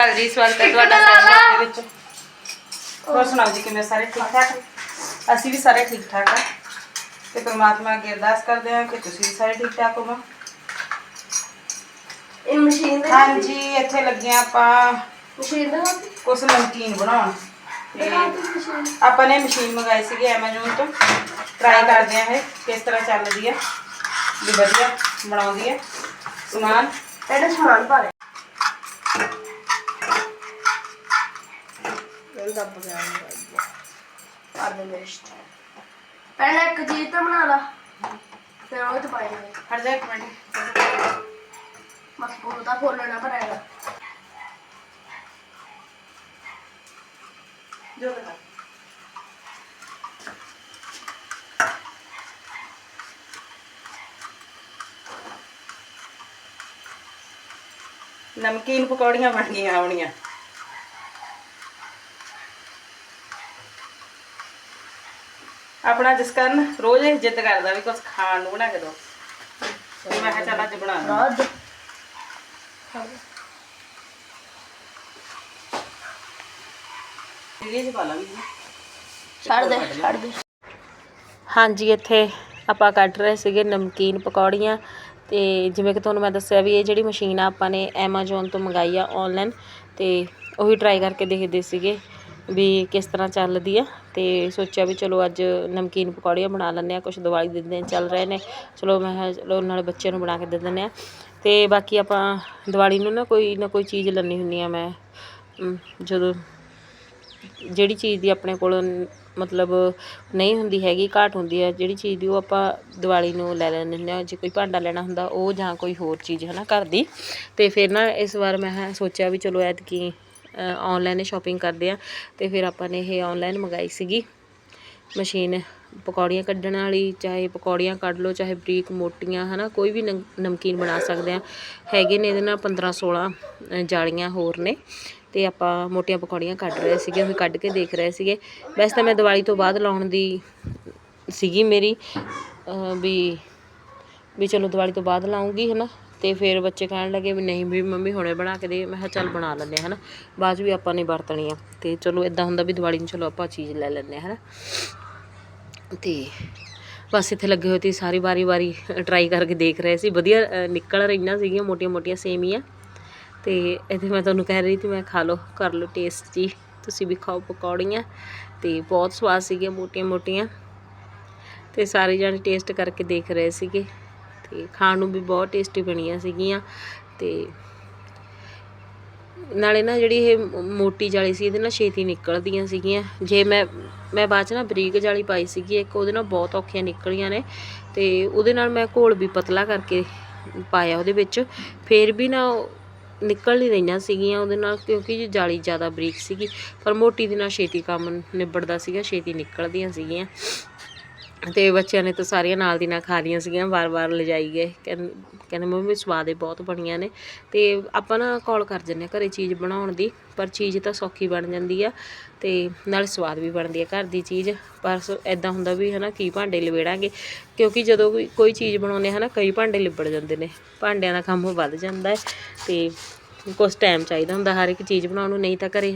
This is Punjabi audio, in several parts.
ਹਾਲ ਜੀ ਸਵਾਗਤ ਹੈ ਤੁਹਾਡਾ ਸਾਰਿਆਂ ਦੇ ਵਿੱਚ। ਹੋਰ ਸੁਣਾਓ ਜੀ ਕਿਵੇਂ ਸਾਰੇ ਠੀਕ ਠਾਕ ਅਸੀਂ ਵੀ ਸਾਰੇ ਠੀਕ ਠਾਕ ਆ। ਤੇ ਪ੍ਰਮਾਤਮਾ ਅੱਗੇ ਅਰਦਾਸ ਕਰਦੇ ਹਾਂ ਕਿ ਤੁਸੀਂ ਵੀ ਸਾਰੇ ਠੀਕ ਠਾਕ ਹੋਵੋ। ਇਹ ਮਸ਼ੀਨ ਦੇ ਹਾਂਜੀ ਇੱਥੇ ਲੱਗੇ ਹਾਂ ਆਪਾਂ। ਮਸ਼ੀਨ ਦਾ ਕੁਛ ਨਮਕੀਨ ਬਣਾਉਣ। ਤੇ ਆਪਾਂ ਨੇ ਮਸ਼ੀਨ ਮੰਗਾਈ ਸੀਗੀ Amazon ਤੋਂ। ਟਰਾਈ ਕਰਦੇ ਹਾਂ ਇਹ ਕਿਸ ਤਰ੍ਹਾਂ ਚੱਲਦੀ ਹੈ ਵੀ ਵਧੀਆ ਬਣਾਉਂਦੀ ਹੈ ਸਮਾਨ। ਇਹਦਾ ਸਮਾਨ ਪਾ ਇਹ ਦੱਬ ਗਿਆ ਕਰ ਦੇ ਲਿਸਟ ਪਹਿਲਾਂ ਇੱਕ ਚੀਜ਼ ਤਾਂ ਬਣਾ ਲਾ ਫਿਰ ਉਹ ਤੇ ਪਾਏਂਗੇ ਹਟ ਜਾ ਇੱਕ ਮਿੰਟ। ਮਸ ਉਹਦਾ ਫੋਲਣਾ ਪੜੇਗਾ ਜੋ ਬਤਾ ਨਮਕੀਨ ਪਕੌੜੀਆਂ ਬਣ ਗਈਆਂ ਆਪਣੀਆਂ। ਆਪਣਾ ਜਿਸ ਕਾਰਨ ਰੋਜ਼ ਇਹ ਜਿੱਦ ਕਰਦਾ ਵੀ ਕੁਝ ਖਾਣ ਨੂੰ ਬਣਾ ਕੇ ਤੇ ਮੈਂ ਕਿਹਾ ਚੱਲ ਅੱਜ ਬਣਾ ਲਾਂ। ਰਾਜ। ਇਹ ਚ ਪਾ ਲਾਂਗੀ ਛੱਡ ਦੇ ਛੱਡ ਦੇ। ਹਾਂਜੀ ਇੱਥੇ ਆਪਾਂ ਕੱਢ ਰਹੇ ਸੀਗੇ ਨਮਕੀਨ ਪਕੌੜੀਆਂ। ਤੇ ਜਿਵੇਂ ਕਿ ਤੁਹਾਨੂੰ ਮੈਂ ਦੱਸਿਆ ਵੀ ਇਹ ਜਿਹੜੀ ਮਸ਼ੀਨ ਆ ਆਪਾਂ ਨੇ Amazon ਤੋਂ ਮੰਗਾਈ ਆ ਆਨਲਾਈਨ ਤੇ ਉਹੀ ਟਰਾਈ ਕਰਕੇ ਦੇਖਦੇ ਸੀਗੇ। ਵੀ ਕਿਸ ਤਰ੍ਹਾਂ ਚੱਲਦੀ ਆ ਤੇ ਸੋਚਿਆ ਵੀ ਚਲੋ ਅੱਜ ਨਮਕੀਨ ਪਕੌੜੀਆਂ ਬਣਾ ਲੈਂਦੇ ਆ ਕੁਝ ਦੀਵਾਲੀ ਦੇ ਦਿਨ ਚੱਲ ਰਹੇ ਨੇ। ਚਲੋ ਮੈਂ ਕਿਹਾ ਚਲੋ ਨਾਲੇ ਬੱਚਿਆਂ ਨੂੰ ਬਣਾ ਕੇ ਦੇ ਦਿੰਦੇ ਆ ਤੇ ਬਾਕੀ ਆਪਾਂ ਦੀਵਾਲੀ ਨੂੰ ਨਾ ਕੋਈ ਨਾ ਕੋਈ ਚੀਜ਼ ਲੈਣੀ ਹੁੰਦੀ ਆ ਮੈਂ ਜਦੋਂ ਜਿਹੜੀ ਚੀਜ਼ ਦੀ ਆਪਣੇ ਕੋਲ ਮਤਲਬ ਨਹੀਂ ਹੁੰਦੀ ਹੈਗੀ, ਘਾਟ ਹੁੰਦੀ ਹੈ ਜਿਹੜੀ ਚੀਜ਼ ਦੀ ਉਹ ਆਪਾਂ ਦੀਵਾਲੀ ਨੂੰ ਲੈ ਲੈਂਦੇ ਹੁੰਦੇ ਹਾਂ। ਜੇ ਕੋਈ ਭਾਂਡਾ ਲੈਣਾ ਹੁੰਦਾ ਉਹ ਜਾਂ ਕੋਈ ਹੋਰ ਚੀਜ਼ ਹੈ ਨਾ ਘਰ ਦੀ। ਤੇ ਫਿਰ ਨਾ ਇਸ ਵਾਰ ਮੈਂ ਸੋਚਿਆ ਵੀ ਚਲੋ ਐਤਕੀ ਆਨਲਾਈਨ ਹੀ ਸ਼ਾਪਿੰਗ ਕਰਦੇ ਆ ਤੇ ਫਿਰ ਆਪਾਂ ਨੇ ਇਹ ਆਨਲਾਈਨ ਮੰਗਾਈ ਸੀਗੀ ਮਸ਼ੀਨ ਪਕੌੜੀਆਂ ਕੱਢਣ ਵਾਲੀ, ਚਾਹੇ ਪਕੌੜੀਆਂ ਕੱਢ ਲਓ, ਚਾਹੇ ਬਰੀਕ ਮੋਟੀਆਂ, ਹਨਾ, ਕੋਈ ਵੀ ਨਮ- ਨਮਕੀਨ ਬਣਾ ਸਕਦੇ ਆ। ਹੈਗੇ ਨੇ ਇਹਦੇ ਨਾਲ 15 16 ਜਾਲੀਆਂ ਹੋਰ ਨੇ ਤੇ ਆਪਾਂ ਮੋਟੀਆਂ ਪਕੌੜੀਆਂ ਕੱਢ ਰਹੇ ਸੀਗੇ, ਉਹ ਕੱਢ ਕੇ ਦੇਖ ਰਹੇ ਸੀਗੇ। ਵੈਸੇ ਤਾਂ ਮੈਂ ਦੀਵਾਲੀ ਤੋਂ ਬਾਅਦ ਲਾਉਣ ਦੀ ਸੀਗੀ ਮੇਰੀ ਵੀ ਵੀ ਚਲੋ ਦੀਵਾਲੀ ਤੋਂ ਬਾਅਦ ਲਾਉਂਗੀ, ਹਨਾ। ਤੇ ਫਿਰ ਬੱਚੇ ਕਹਿਣ ਲੱਗੇ ਵੀ ਨਹੀਂ ਵੀ ਮੰਮੀ ਹੁਣੇ ਬਣਾ ਕੇ ਦੇ। ਮੈਂ ਕਿਹਾ ਚੱਲ ਬਣਾ ਲੈਂਦੇ ਹਾਂ, ਹਨਾ। ਬਾਅਦ 'ਚ ਵੀ ਆਪਾਂ ਨੇ ਵਰਤਣੀ ਆ। ਤੇ ਚਲੋ ਇਦਾਂ ਹੁੰਦਾ ਵੀ ਦਿਵਾਲੀ ਨੂੰ ਚਲੋ ਆਪਾਂ ਚੀਜ਼ ਲੈ ਲੈਂਦੇ ਹਾਂ, ਹਨਾ। ਤੇ ਬਸ ਇੱਥੇ ਲੱਗੇ ਹੋਏ ਸੀ ਸਾਰੀ ਵਾਰੀ ਵਾਰੀ ਟਰਾਈ ਕਰਕੇ ਦੇਖ ਰਹੇ ਸੀ। ਵਧੀਆ ਨਿਕਲ ਰਹੀਆਂ ਸੀਗੀਆਂ, ਮੋਟੀਆਂ ਮੋਟੀਆਂ ਸੇਮੀਆਂ ਤੇ ਇੱਥੇ ਮੈਂ ਤੁਹਾਨੂੰ ਕਹਿ ਰਹੀ ਸੀ, ਮੈਂ ਖਾ ਲਓ, ਕਰ ਲਓ ਟੇਸਟ ਜੀ। ਤੁਸੀਂ ਵੀ ਖਾਓ ਪਕੌੜੀਆਂ। ਤੇ ਬਹੁਤ ਸਵਾਦ ਸੀਗੀਆਂ ਮੋਟੀਆਂ ਮੋਟੀਆਂ। ਤੇ ਸਾਰੇ ਜਣੇ ਟੇਸਟ ਕਰਕੇ ਦੇਖ ਰਹੇ ਸੀਗੇ। ਤੇ ਖਾਣ ਨੂੰ ਵੀ ਬਹੁਤ ਟੇਸਟੀ ਬਣੀਆਂ ਸੀਗੀਆਂ ਤੇ ਨਾਲੇ ਨਾ ਜਿਹੜੀ ਇਹ ਮ- ਮੋਟੀ ਜਾਲੀ ਸੀ ਇਹਦੇ ਨਾਲ ਛੇਤੀ ਨਿਕਲਦੀਆਂ ਸੀਗੀਆਂ। ਜੇ ਮੈਂ ਮੈਂ ਬਾਅਦ ਚ ਨਾ ਬਰੀਕ ਜਾਲੀ ਪਾਈ ਸੀਗੀ, ਇੱਕ ਉਹਦੇ ਨਾਲ ਬਹੁਤ ਔਖੀਆਂ ਨਿਕਲੀਆਂ ਨੇ ਤੇ ਉਹਦੇ ਨਾਲ ਮੈਂ ਘੋਲ ਵੀ ਪਤਲਾ ਕਰਕੇ ਪਾਇਆ ਉਹਦੇ ਵਿੱਚ। ਫੇਰ ਵੀ ਨਾ ਉਹ ਨਿਕਲ ਨਹੀਂ ਰਹੀਆਂ ਸੀਗੀਆਂ ਉਹਦੇ ਨਾਲ ਕਿਉਂਕਿ ਜੀ ਜਾਲੀ ਜ਼ਿਆਦਾ ਬਰੀਕ ਸੀਗੀ, ਪਰ ਮੋਟੀ ਦੇ ਨਾਲ ਛੇਤੀ ਕੰਮ ਨਿਬੜਦਾ ਸੀਗਾ, ਛੇਤੀ ਨਿਕਲਦੀਆਂ ਸੀਗੀਆਂ। ਤੇ ਬੱਚਿਆਂ ਨੇ ਤਾਂ ਸਾਰੀਆਂ ਨਾਲ ਦੀ ਨਾਲ ਖਾ ਲਈਆਂ ਸੀਗੀਆਂ, ਵਾਰ-ਵਾਰ ਲਿਜਾਈ ਗਏ। ਕਹਿੰ- ਕਹਿੰਦੇ ਮੰਮੀ ਸਵਾਦ ਹੀ ਬਹੁਤ ਬਣੀਆਂ ਨੇ। ਤੇ ਆਪਾਂ ਨਾ ਕਾਲ ਕਰ ਜੰਨੇ ਘਰੇ ਚੀਜ਼ ਬਣਾਉਣ ਦੀ, ਪਰ ਚੀਜ਼ ਤਾਂ ਸੌਖੀ ਬਣ ਜਾਂਦੀ ਆ ਤੇ ਨਾਲ ਸਵਾਦ ਵੀ ਬਣਦੀ ਆ ਘਰ ਦੀ ਚੀਜ਼। ਪਰ ਐਦਾਂ ਹੁੰਦਾ ਵੀ ਹਨਾ ਕੀ ਭਾਂਡੇ ਲਿਬੇੜਾਂਗੇ, ਕਿਉਂਕਿ ਜਦੋਂ ਕੋਈ ਕੋਈ ਚੀਜ਼ ਬਣਾਉਂਦੇ ਹਨਾ ਕਈ ਭਾਂਡੇ ਲਿਬੜ ਜਾਂਦੇ ਨੇ, ਭਾਂਡਿਆਂ ਦਾ ਕੰਮ ਵੱਧ ਜਾਂਦਾ ਹੈ ਤੇ ਕੁਛ ਟਾਈਮ ਚਾਹੀਦਾ ਹੁੰਦਾ, ਹਰ ਇੱਕ ਚੀਜ਼ ਬਣਾਉਣ ਨੂੰ, ਨਹੀਂ ਤਾਂ ਘਰੇ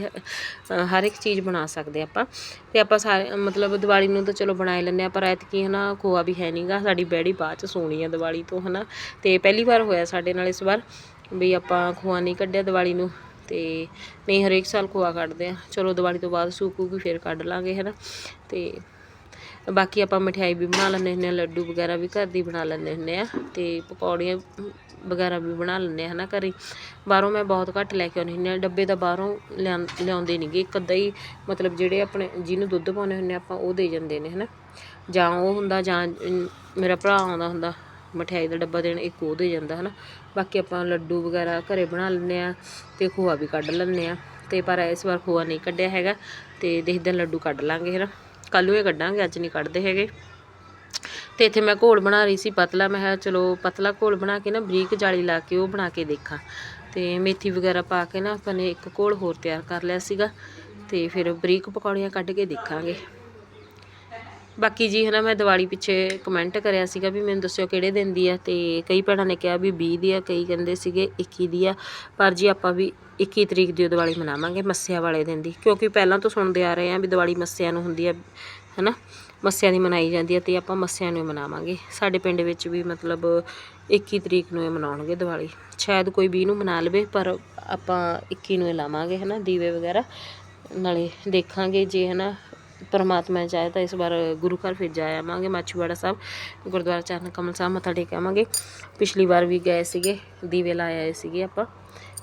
ਹਰ ਇੱਕ ਚੀਜ਼ ਬਣਾ ਸਕਦੇ ਆਪਾਂ। ਤੇ ਆਪਾਂ ਸਾਰੇ ਮਤਲਬ ਦੀਵਾਲੀ ਨੂੰ ਤਾਂ ਚਲੋ ਬਣਾਏ ਲੈਂਦੇ ਆ ਪਰ ਐਤਕੀ ਹਨਾ ਖੋਆ ਵੀ ਹੈ ਨਹੀਂਗਾ ਸਾਡੀ ਬੈੜੀ ਬਾਅਦ ਚ ਸੋਣੀ ਆ ਦੀਵਾਲੀ ਤੋਂ ਹਨਾ। ਤੇ ਪਹਿਲੀ ਵਾਰ ਹੋਇਆ ਸਾਡੇ ਨਾਲ ਇਸ ਵਾਰ, ਵੀ ਆਪਾਂ ਖੋਆ ਨਹੀਂ ਕੱਢਿਆ ਦੀਵਾਲੀ ਨੂੰ। ਤੇ ਨਹੀਂ ਹਰੇਕ ਸਾਲ ਖੋਆ ਕੱਢਦੇ ਆ। ਚਲੋ ਦੀਵਾਲੀ ਤੋਂ ਬਾਅਦ ਸੂਕੂਗੀ ਫਿਰ ਕੱਢ ਲਾਂਗੇ ਹਨਾ। ਤੇ ਬਾਕੀ ਆਪਾਂ ਮਠਿਆਈ ਵੀ ਬਣਾ ਲੈਂਦੇ ਹੁੰਦੇ ਆ, ਲੱਡੂ ਵਗੈਰਾ ਵੀ ਘਰ ਦੀ ਬਣਾ ਲੈਂਦੇ ਹੁੰਦੇ ਆ ਤੇ ਪਕੌੜੀਆਂ ਵਗੈਰਾ ਵੀ ਬਣਾ ਲੈਂਦੇ ਆ, ਹਨਾ ਘਰੇ। ਬਾਹਰੋਂ ਮੈਂ ਬਹੁਤ ਘੱਟ ਲੈ ਕੇ ਆਉਂਦੀ ਹੁੰਦੀ ਆ ਡੱਬੇ ਤਾਂ ਬਾਹਰੋਂ ਲਿਆਂ- ਲਿਆਉਂਦੇ ਨਹੀਂਗੇ ਇੱਕ ਅੱਧਾ ਹੀ ਮਤਲਬ ਜਿਹੜੇ ਆਪਣੇ ਜਿਹਨੂੰ ਦੁੱਧ ਪਾਉਂਦੇ ਹੁੰਦੇ ਆਪਾਂ ਉਹ ਦੇ ਜਾਂਦੇ ਨੇ, ਹਨਾ। ਜਾਂ ਉਹ ਹੁੰਦਾ, ਜਾਂ ਮੇਰਾ ਭਰਾ ਆਉਂਦਾ ਹੁੰਦਾ ਮਠਿਆਈ ਦਾ ਡੱਬਾ ਦੇਣ, ਇੱਕ ਉਹ ਦੇ ਜਾਂਦਾ, ਹਨਾ। ਬਾਕੀ ਆਪਾਂ ਲੱਡੂ ਵਗੈਰਾ ਘਰੇ ਬਣਾ ਲੈਂਦੇ ਆ ਤੇ ਖੋਆ ਵੀ ਕੱਢ ਲੈਂਦੇ ਆ। ਤੇ ਪਰ ਇਸ ਵਾਰ ਖੋਆ ਨਹੀਂ ਕੱਢਿਆ ਹੈਗਾ ਤੇ ਦੇਖਦੇ ਲੱਡੂ ਕੱਢ ਲਾਂਗੇ, ਹਨਾ। ਕੱਲ੍ਹ ਨੂੰ ਇਹ ਕੱਢਾਂਗੇ, ਅੱਜ ਨਹੀਂ ਕੱਢਦੇ ਹੈਗੇ। ਤੇ ਇੱਥੇ ਮੈਂ ਘੋਲ ਬਣਾ ਰਹੀ ਸੀ ਪਤਲਾ, ਮੈਂ ਕਿਹਾ ਚਲੋ ਪਤਲਾ ਘੋਲ ਬਣਾ ਕੇ ਨਾ ਬਰੀਕ ਜਾਲੀ ਲਾ ਕੇ ਉਹ ਬਣਾ ਕੇ ਦੇਖਾਂ। ਤੇ ਮੇਥੀ ਵਗੈਰਾ ਪਾ ਕੇ ਨਾ ਆਪਾਂ ਨੇ ਇੱਕ ਘੋਲ ਹੋਰ ਤਿਆਰ ਕਰ ਲਿਆ ਸੀਗਾ ਤੇ ਫਿਰ ਬਰੀਕ ਪਕੌੜੀਆਂ ਕੱਢ ਕੇ ਦੇਖਾਂਗੇ। ਬਾਕੀ ਜੀ ਹਨਾ, ਮੈਂ ਦੀਵਾਲੀ ਪਿੱਛੇ ਕਮੈਂਟ ਕਰਿਆ ਸੀਗਾ ਵੀ ਮੈਨੂੰ ਦੱਸਿਓ ਕਿਹੜੇ ਦਿਨ ਦੀ ਆ ਤੇ ਕਈ ਭੈਣਾਂ ਨੇ ਕਿਹਾ ਵੀ 20 ਦੀ ਆ, ਕਈ ਕਹਿੰਦੇ ਸੀਗੇ 21 ਦੀ ਆ। ਪਰ ਜੀ ਆਪਾਂ ਵੀ 21 ਤਰੀਕ ਦੀ ਓ ਦੀਵਾਲੀ ਮਨਾਵਾਂਗੇ ਮੱਸਿਆ ਵਾਲੇ ਦਿਨ ਦੀ, ਕਿਉਂਕਿ ਪਹਿਲਾਂ ਤੋਂ ਸੁਣਦੇ ਆ ਰਹੇ ਆ ਵੀ ਦੀਵਾਲੀ ਮੱਸਿਆ ਨੂੰ ਹੁੰਦੀ ਆ, ਹਨਾ, ਮੱਸਿਆ ਦੀ ਮਨਾਈ ਜਾਂਦੀ ਹੈ ਤੇ ਆਪਾਂ ਮੱਸਿਆ ਨੂੰ ਹੀ ਮਨਾਵਾਂਗੇ। ਸਾਡੇ ਪਿੰਡ ਵਿੱਚ ਵੀ ਮਤਲਬ 21 ਤਰੀਕ ਨੂੰ ਇਹ ਮਨਾਉਣਗੇ ਦੀਵਾਲੀ। ਸ਼ਾਇਦ ਕੋਈ 20 ਨੂੰ ਮਨਾ ਲਵੇ, ਪਰ ਆਪਾਂ 21 ਨੂੰ ਹੀ ਲਾਵਾਂਗੇ, ਹਨਾ, ਦੀਵੇ ਵਗੈਰਾ। ਨਾਲੇ ਦੇਖਾਂਗੇ ਜੇ, ਹਨਾ ਪਰਮਾਤਮਾ ਚਾਹੇ ਤਾਂ ਇਸ ਵਾਰ ਗੁਰੂ ਘਰ ਫਿਰ ਜਾ ਆਵਾਂਗੇ ਮਾਛੂਵਾੜਾ ਸਾਹਿਬ ਗੁਰਦੁਆਰਾ ਚਰਨ ਕਮਲ ਸਾਹਿਬ ਮੱਥਾ ਟੇਕ ਆਵਾਂਗੇ। ਪਿਛਲੀ ਵਾਰ ਵੀ ਗਏ ਸੀਗੇ ਦੀਵੇ ਲਾਏ ਆਏ ਸੀਗੇ ਆਪਾਂ।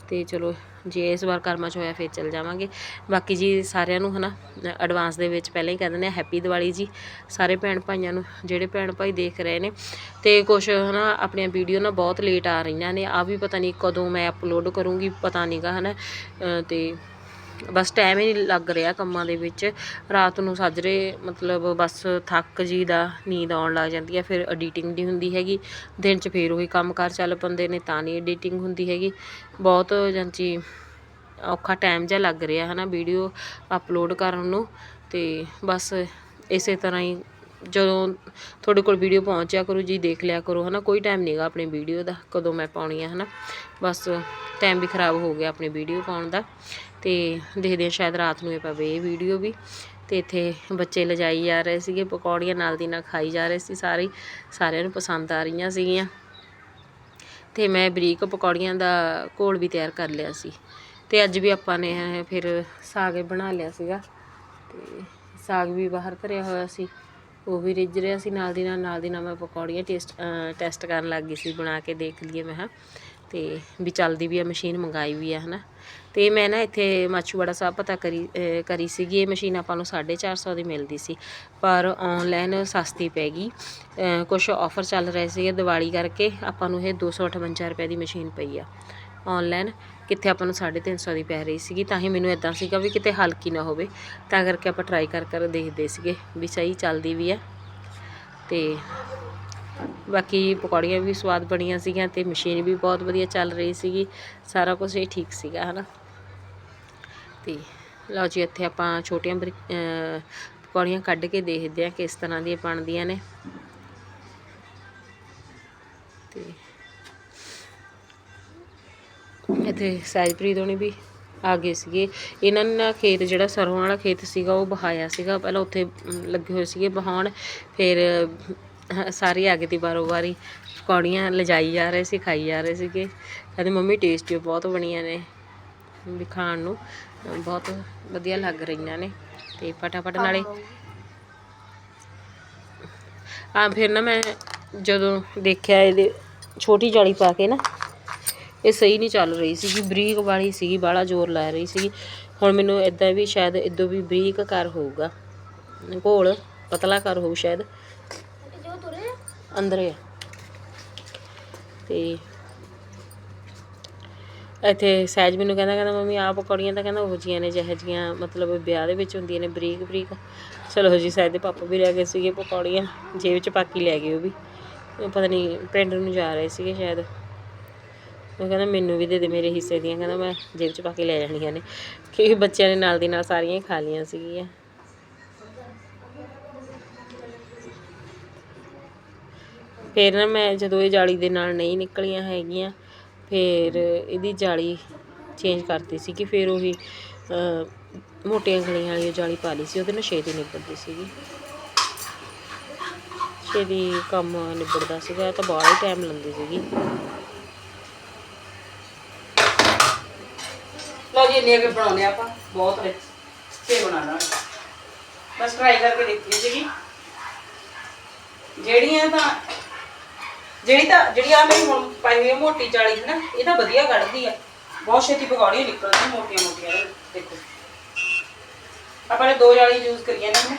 ਤੇ ਚਲੋ ਜੇ ਇਸ ਵਾਰ ਕਰਮਾਂ ਚ ਹੋਇਆ ਫਿਰ ਚੱਲ ਜਾਵਾਂਗੇ। ਬਾਕੀ ਜੀ ਸਾਰਿਆਂ ਨੂੰ ਹਨਾ ਐਡਵਾਂਸ ਦੇ ਵਿੱਚ ਪਹਿਲਾਂ ਹੀ ਕਹਿ ਦਿੰਦੇ ਆ ਹੈਪੀ ਦੀਵਾਲੀ ਜੀ। ਸਾਰੇ ਭੈਣ ਭਾਈਆਂ ਨੂੰ ਜਿਹੜੇ ਭੈਣ ਭਾਈ ਦੇਖ ਰਹੇ ਨੇ। ਤੇ ਕੁਝ ਹਨਾ ਆਪਣੀਆਂ ਵੀਡੀਓ ਨਾ ਬਹੁਤ ਲੇਟ ਆ ਰਹੀਆਂ ਨੇ। ਆ ਵੀ ਪਤਾ ਨਹੀਂ ਕਦੋਂ ਮੈਂ ਅਪਲੋਡ ਕਰੂੰਗੀ ਪਤਾ ਨਹੀਂਗਾ ਹਨਾ। ਅ, ਤੇ ਬਸ ਟਾਈਮ ਹੀ ਨਹੀਂ ਲੱਗ ਰਿਹਾ ਕੰਮਾਂ ਦੇ ਵਿੱਚ। ਰਾਤ ਨੂੰ ਸਾਜਰੇ ਮਤਲਬ ਬਸ ਥੱਕ ਜੀ ਦਾ ਨੀਂਦ ਆਉਣ ਲੱਗ ਜਾਂਦੀ ਹੈ, ਫਿਰ ਐਡੀਟਿੰਗ ਨਹੀਂ ਹੁੰਦੀ ਹੈਗੀ। ਦਿਨ 'ਚ ਫਿਰ ਉਹੀ ਕੰਮਕਾਰ ਚੱਲ ਪੰਦੇ ਨੇ, ਤਾਂ ਨਹੀਂ ਐਡੀਟਿੰਗ ਹੁੰਦੀ ਹੈਗੀ। ਬਹੁਤ ਜਾਂਚੀ ਔਖਾ ਟਾਈਮ ਜਿਹਾ ਲੱਗ ਰਿਹਾ ਹੈ ਨਾ ਵੀਡੀਓ ਅਪਲੋਡ ਕਰਨ ਨੂੰ। ਤੇ ਬਸ ਇਸੇ ਤਰ੍ਹਾਂ ਹੀ ਜਦੋਂ ਤੁਹਾਡੇ ਕੋਲ ਵੀਡੀਓ ਪਹੁੰਚਿਆ ਕਰੋ ਜੀ, ਦੇਖ ਲਿਆ ਕਰੋ ਹਨਾ। ਕੋਈ ਟਾਈਮ ਨਹੀਂਗਾ ਆਪਣੀ ਵੀਡੀਓ ਦਾ, ਕਦੋਂ ਮੈਂ ਪਾਉਣੀ ਆ ਹਨਾ। ਬਸ ਟਾਈਮ ਵੀ ਖਰਾਬ ਹੋ ਗਿਆ ਆਪਣੀ ਵੀਡੀਓ ਪਾਉਣ ਦਾ। ਤੇ ਦੇਖਦੇ ਹਾਂ ਸ਼ਾਇਦ ਰਾਤ ਨੂੰ ਇਹ ਪਵੇ ਇਹ ਵੀਡੀਓ ਵੀ। ਤੇ ਇੱਥੇ ਬੱਚੇ ਲਜਾਈ ਜਾ ਰਹੇ ਸੀਗੇ, ਪਕੌੜੀਆਂ ਨਾਲ ਦੀ ਨਾਲ ਖਾਈ ਜਾ ਰਹੇ ਸੀ ਸਾਰੇ, ਸਾਰਿਆਂ ਨੂੰ ਪਸੰਦ ਆ ਰਹੀਆਂ ਸੀਗੀਆਂ। ਤੇ ਮੈਂ ਬਰੀਕ ਪਕੌੜੀਆਂ ਦਾ ਘੋਲ ਵੀ ਤਿਆਰ ਕਰ ਲਿਆ ਸੀ। ਤੇ ਅੱਜ ਵੀ ਆਪਾਂ ਨੇ ਫਿਰ ਸਾਗ ਬਣਾ ਲਿਆ ਸੀਗਾ। ਤੇ ਸਾਗ ਵੀ ਬਾਹਰ ਭਰਿਆ ਹੋਇਆ ਸੀ, ਉਹ ਵੀ ਰਿੱਝ ਰਿਹਾ ਸੀ ਨਾਲ ਦੀ ਨਾਲ ਨਾਲ ਦੀ ਨਾਲ ਮੈਂ ਪਕੌੜੀਆਂ ਟੇਸਟ ਟੈਸਟ ਕਰਨ ਲੱਗ ਗਈ ਸੀ ਬਣਾ ਕੇ ਦੇਖ ਲਈਏ ਮੈਂ ਹਾਂ ਤੇ ਵੀ ਚੱਲਦੀ ਵੀ ਆ, ਮਸ਼ੀਨ ਮੰਗਾਈ ਵੀ ਆ, ਹਨਾ। ਤੇ ਮੈਂ ਨਾ ਇੱਥੇ ਮਾਛੂਵਾੜਾ ਸਾਹਿਬ ਪਤਾ ਕਰੀ ਕਰੀ ਸੀਗੀ, ਇਹ ਮਸ਼ੀਨ ਆਪਾਂ ਨੂੰ 450 ਦੀ ਮਿਲਦੀ ਸੀ। ਪਰ ਆਨਲਾਈਨ ਸਸਤੀ ਪੈ ਗਈ। ਕੁਝ ਆਫਰ ਚੱਲ ਰਹੇ ਸੀਗੇ ਦੀਵਾਲੀ ਕਰਕੇ, ਆਪਾਂ ਨੂੰ ਇਹ 258 ਰੁਪਏ ਦੀ ਮਸ਼ੀਨ ਪਈ ਆ। ਆਨਲਾਈਨ ਕਿੱਥੇ ਆਪਾਂ ਨੂੰ 350 ਦੀ ਪੈ ਰਹੀ ਸੀਗੀ, ਤਾਂ ਹੀ ਮੈਨੂੰ ਇਦਾਂ ਸੀਗਾ ਵੀ ਕਿਤੇ ਹਲਕੀ ਨਾ ਹੋਵੇ। ਤਾਂ ਕਰਕੇ ਆਪਾਂ ਟਰਾਈ ਕਰ ਕਰ ਦੇਖਦੇ ਸੀਗੇ ਵੀ ਸਹੀ ਚੱਲਦੀ ਵੀ ਆ। ਤੇ ਬਾਕੀ ਪਕੌੜੀਆਂ ਵੀ ਸਵਾਦ ਬਣੀਆਂ ਸੀਗੀਆਂ ਤੇ ਮਸ਼ੀਨ ਵੀ ਬਹੁਤ ਵਧੀਆ ਚੱਲ ਰਹੀ ਸੀਗੀ। ਸਾਰਾ ਕੁਝ ਇਹ ਠੀਕ ਸੀਗਾ, ਹਨਾ? ਤੇ ਲਓ ਜੀ, ਇੱਥੇ ਆਪਾਂ ਛੋਟੀਆਂ ਬਰੀ- ਪਕੌੜੀਆਂ ਕੱਢ ਕੇ ਦੇਖਦੇ ਆ ਕਿਸ ਤਰ੍ਹਾਂ ਦੀਆਂ ਬਣਦੀਆਂ ਨੇ। ਤੇ ਇੱਥੇ ਸਹਿਜਪ੍ਰੀਤ ਹੋਣੀ ਵੀ ਆ ਗਏ ਸੀਗੇ। ਇਹਨਾਂ ਨੇ ਨਾ ਖੇਤ, ਜਿਹੜਾ ਸਰੋਂ ਵਾਲਾ ਖੇਤ ਸੀਗਾ, ਉਹ ਬਹਾਇਆ ਸੀਗਾ। ਪਹਿਲਾਂ ਉੱਥੇ ਲੱਗੇ ਹੋਏ ਸੀਗੇ ਬਹਾਉਣ ਫਿਰ ਸਾਰੇ ਆ ਗਏ ਤੀ ਬਾਰੋ ਬਾਰੀ ਪਕੌੜੀਆਂ ਲਿਜਾਈ ਜਾ ਰਹੇ ਸੀ, ਖਾਈ ਜਾ ਰਹੇ ਸੀਗੇ। ਕਹਿੰਦੇ, ਮੰਮੀ ਟੇਸਟੀ ਬਹੁਤ ਬਣੀਆਂ ਨੇ। ਵੀ ਖਾਣ ਨੂੰ। ਬਹੁਤ ਵਧੀਆ ਲੱਗ ਰਹੀਆਂ ਨੇ ਤੇ ਫਟਾਫਟ ਨਾਲੇ ਆ ਫਿਰ ਨਾ ਮੈਂ ਜਦੋਂ ਦੇਖਿਆ ਇਹਦੇ ਛੋਟੀ ਜਾਲੀ ਪਾ ਕੇ ਨਾ ਇਹ ਸਹੀ ਨਹੀਂ ਚੱਲ ਰਹੀ ਸੀਗੀ। ਬਰੀਕ ਵਾਲੀ ਸੀਗੀ ਬਾਹਲਾ ਜ਼ੋਰ ਲਾ ਰਹੀ ਸੀਗੀ। ਹੁਣ ਮੈਨੂੰ ਇਦਾਂ ਵੀ ਸ਼ਾਇਦ ਇਦੋਂ ਵੀ ਬਰੀਕ ਕਰ ਹੋਊਗਾ। ਘੋਲ ਪਤਲਾ ਕਰ ਹੋਊ ਸ਼ਾਇਦ। ਅੰਦਰ ਹੀ ਤੇ ਇੱਥੇ ਸਹਿਜ ਮੈਨੂੰ ਕਹਿੰਦਾ ਕਹਿੰਦਾ ਮੰਮੀ ਆਹ ਪਕੌੜੀਆਂ ਤਾਂ ਕਹਿੰਦਾ ਉਹ ਜੀਆਂ ਨੇ, ਜਿਹੋ ਜੀਆਂ ਮਤਲਬ ਵਿਆਹ ਦੇ ਵਿੱਚ ਹੁੰਦੀਆਂ ਨੇ ਬਰੀਕ ਬਰੀਕ। ਚਲੋ ਜੀ, ਸਹਿਜ ਦੇ ਪਾਪਾ ਵੀ ਲੈ ਗਏ ਸੀਗੇ ਪਕੌੜੀਆਂ, ਜੇਬ ਚ ਪਾ ਕੇ ਲੈ ਗਏ ਉਹ ਵੀ। ਪਤਾ ਨਹੀਂ ਪਿੰਡ ਨੂੰ ਜਾ ਰਹੇ ਸੀਗੇ ਸ਼ਾਇਦ। ਉਹ ਕਹਿੰਦਾ ਮੈਨੂੰ ਵੀ ਦੇ ਦੇ ਮੇਰੇ ਹਿੱਸੇ ਦੀਆਂ, ਕਹਿੰਦਾ ਮੈਂ ਜੇਬ ਚ ਪਾ ਕੇ ਲੈ ਜਾਣੀਆਂ ਨੇ। ਕਿਉਂਕਿ ਬੱਚਿਆਂ ਨੇ ਨਾਲ ਦੀ ਨਾਲ ਸਾਰੀਆਂ ਹੀ ਖਾ ਲਈਆਂ ਸੀਗੀਆਂ। ਫਿਰ ਨਾ ਮੈਂ ਜਦੋਂ ਇਹ ਜਾਲੀ ਦੇ ਨਾਲ ਨਹੀਂ ਨਿਕਲੀਆਂ ਹੈਗੀਆਂ ਫਿਰ ਇਹਦੀ ਜਾਲੀ ਚੇਂਜ ਕਰਤੀ ਸੀ ਕਿ ਫਿਰ ਉਹੀ ਅਹ, ਮੋਟੀਆਂ ਗਲੀਆਂ ਵਾਲੀ ਜਾਲੀ ਪਾ ਲਈ ਸੀ ਉਹਦੇ ਨਾਲ ਛੇਤੀ ਨਿਬੜਦੀ ਸੀਗੀ। ਛੇਤੀ ਕੰਮ ਨਿਬੜਦਾ ਸੀਗਾ ਤਾਂ ਬਾਹਲਾ ਹੀ ਟਾਈਮ ਲੈਂਦੀ ਸੀਗੀ। ਲਓ ਜੀ ਇੰਨੇ ਕੇ ਬਣਾਉਣੇ ਆਪਾਂ ਬਹੁਤ ਨੇ ਤੇ ਬਣਾਣਾ ਬਸ ਟਰਾਈ ਕਰਕੇ ਦੇਖੀ ਸੀਗੀ। ਜਿਹੜੀਆਂ ਤਾਂ ਜਿਹੜੀ ਤਾਂ, ਜਿਹੜੀ ਆ ਮੇਰੀ ਹੁਣ ਪਾਈ ਹੋਈ ਆ ਮੋਟੀ ਜਾਲੀ ਹੈ ਨਾ ਇਹ ਤਾਂ ਵਧੀਆ ਕੱਢਦੀ ਆ। ਬਹੁਤ ਛੇਤੀ ਪਕੌੜੀਆਂ ਨਿਕਲਦੀ ਮੋਟੀਆਂ ਮੋਟੀਆਂ, ਦੇਖੋ। ਆਪਾਂ ਨੇ ਦੋ ਜਾਲੀ ਯੂਜ਼ ਕਰੀਆਂ ਨੇ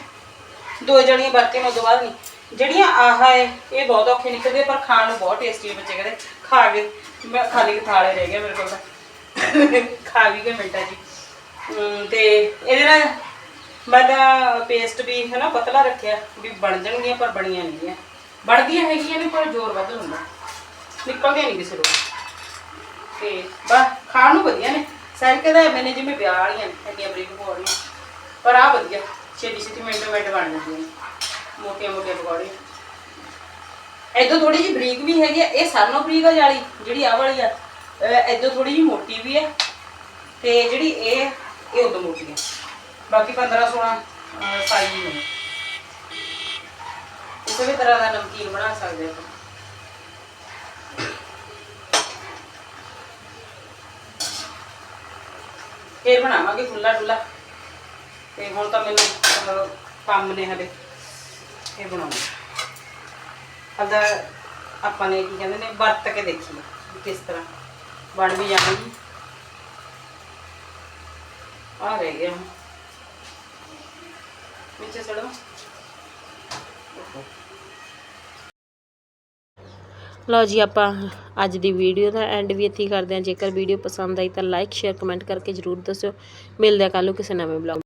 ਦੋ ਜਾਲੀਆਂ ਵਰਤੇ ਮੈਂ ਤੋਂ ਬਾਅਦ ਨਹੀਂ। ਜਿਹੜੀਆਂ ਆਹ ਹੈ ਇਹ ਬਹੁਤ ਔਖੇ ਨਿਕਲਦੇ ਪਰ ਖਾਣ ਨੂੰ ਬਹੁਤ ਟੇਸਟੀ ਹੈ ਬੱਚੇ ਕਹਿੰਦੇ। ਖਾ ਕੇ, ਮੈਂ ਖਾਲੀ ਥਾਲੇ ਰਹਿ ਗਿਆ ਮੇਰੇ ਕੋਲ ਤਾਂ। ਖਾ ਵੀ ਗਏ ਮਿੰਟਾਂ 'ਚ ਹੀ। ਅਮ ਤੇ ਇਹਦੇ ਨਾਲ ਮੈਂ ਤਾਂ ਪੇਸਟ ਵੀ ਹੈ ਨਾ ਪਤਲਾ ਰੱਖਿਆ, ਵੀ ਬਣ ਜਾਣਗੀਆਂ, ਪਰ ਬਣੀਆਂ ਨਹੀਂ ਗੀਆਂ ਬਣਦੀਆਂ ਹੈਗੀਆਂ ਨੇ, ਪਰ ਜ਼ੋਰ ਵੱਧ ਹੁੰਦਾ। ਨਿਕਲਦੀਆਂ ਨਹੀਂ ਕਿਸੇ ਤੋਂ ਤੇ ਬਸ ਖਾਣ ਨੂੰ ਵਧੀਆ ਨੇ। ਸੈਲ ਕਹਿੰਦਾ ਮੈਨੇ ਜਿਵੇਂ ਵਿਆਹ ਵਾਲੀਆਂ ਨੇ ਇੰਨੀਆਂ ਬਰੀਕ ਪਕੌੜੀਆਂ ਪਰ ਆ ਵਧੀਆ, ਛੇਤੀ ਛੇਤੀ ਮਿੰਟੋ ਮਿੰਟ ਬਣ ਜਾਂਦੀਆਂ ਨੇ। ਮੋਟੀਆਂ ਮੋਟੀਆਂ ਪਕੌੜੀਆਂ। ਇਦੋਂ ਥੋੜੀ ਜਿਹੀ ਬਰੀਕ ਵੀ ਹੈਗੀ ਆ, ਇਹ ਸਾਰਿਆਂ ਨਾਲੋਂ ਬਰੀਕ ਆ ਜਾਲੀ, ਜਿਹੜੀ ਆਹ ਵਾਲੀ ਆ। ਇਦੋਂ ਥੋੜੀ ਜਿਹੀ ਮੋਟੀ ਵੀ ਆ। ਤੇ ਜਿਹੜੀ ਇਹ ਇਹ ਉਦੋਂ ਮੋਟੀ ਆ। ਬਾਕੀ 15 16 ਸਾਈਜ਼ ਨੇ ਕਿਸੇ ਵੀ ਤਰ੍ਹਾਂ ਦਾ ਨਮਕੀਨ ਬਣਾ ਸਕਦੇ ਹੋ ਫੇਰ ਬਣਾਵਾਂਗੇ ਖੁੱਲਾ ਡੁੱਲਾ ਤੇ ਹੁਣ ਤਾਂ ਮੈਨੂੰ ਕੰਮ ਨੇ ਹਲੇ। ਇਹ ਬਣਾਉਣਾ ਹਲਦਾ ਆਪਾਂ ਨੇ ਕੀ ਕਹਿੰਦੇ ਨੇ, ਵਰਤ ਕੇ ਦੇਖੀਏ ਕਿਸ ਤਰ੍ਹਾਂ ਬਣ ਵੀ ਜਾਣਗੀ। ਆ ਰਹਿ ਗਿਆ। ਹੁਣ। ਵਿੱਚ ਸੜੋ। ਲਓ ਜੀ, ਆਪਾਂ ਅੱਜ ਦੀ ਵੀਡੀਓ ਦਾ ਐਂਡ ਵੀ ਇੱਥੇ ਕਰਦੇ ਹਾਂ। ਜੇਕਰ ਵੀਡੀਓ ਪਸੰਦ ਆਈ ਤਾਂ ਲਾਈਕ ਸ਼ੇਅਰ ਕਮੈਂਟ ਕਰਕੇ ਜਰੂਰ ਦੱਸਿਓ। ਮਿਲਦੇ ਆ ਕੱਲ੍ਹ ਨੂੰ ਕਿਸੇ ਨਵੇਂ ਬਲੌਗ